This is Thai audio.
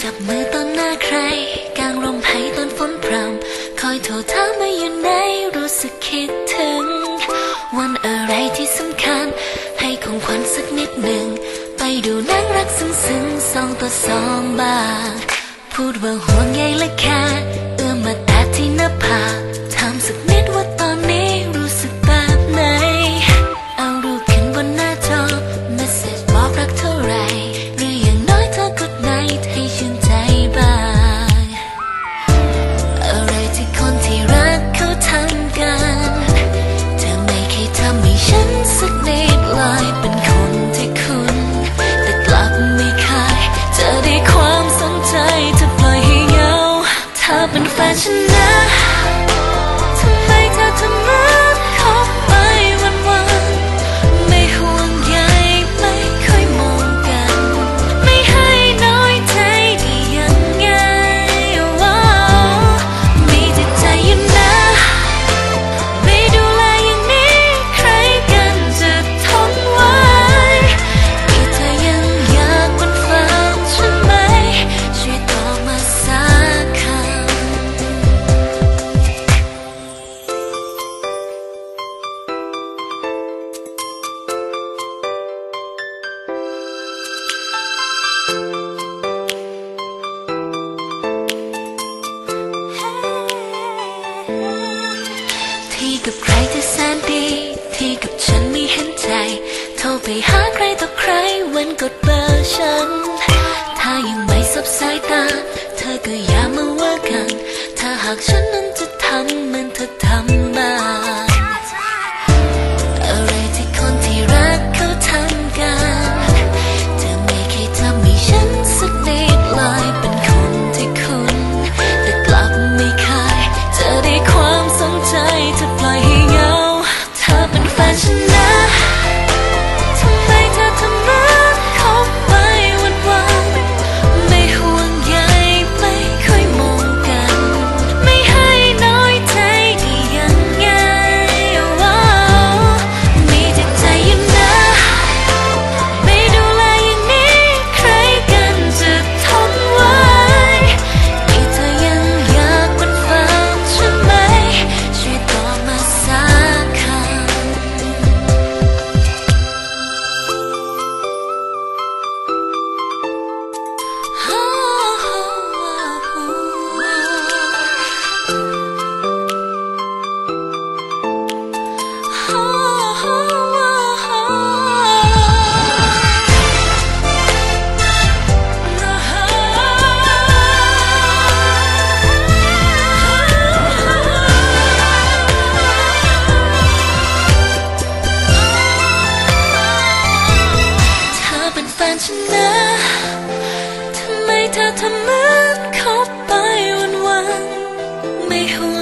จับมือตอนหน้าใคร กลางลมพายตอนฝนพรำคอยโทรถามมาอยู่ไหนรู้สึกคิดถึง วันอะไรที่สำคัญ ให้ของขวัญสักนิดหนึ่ง ไปดูนั่งรักซึ้งซึ้งสองต่อสองบางพูดว่าห่วงใยและแค่เอื้อมมาแตะที่หน้าผาก 나 ดเบอร์ฉัน ถ้ายังไม่สับสายตา เธอก็อย่ามาว่ากัน ถ้าหากฉันนั้นจะทำเหมือนเธอทำ นะทำไมเธอทำเหมือนเขาไปวันวันไม่ห่วง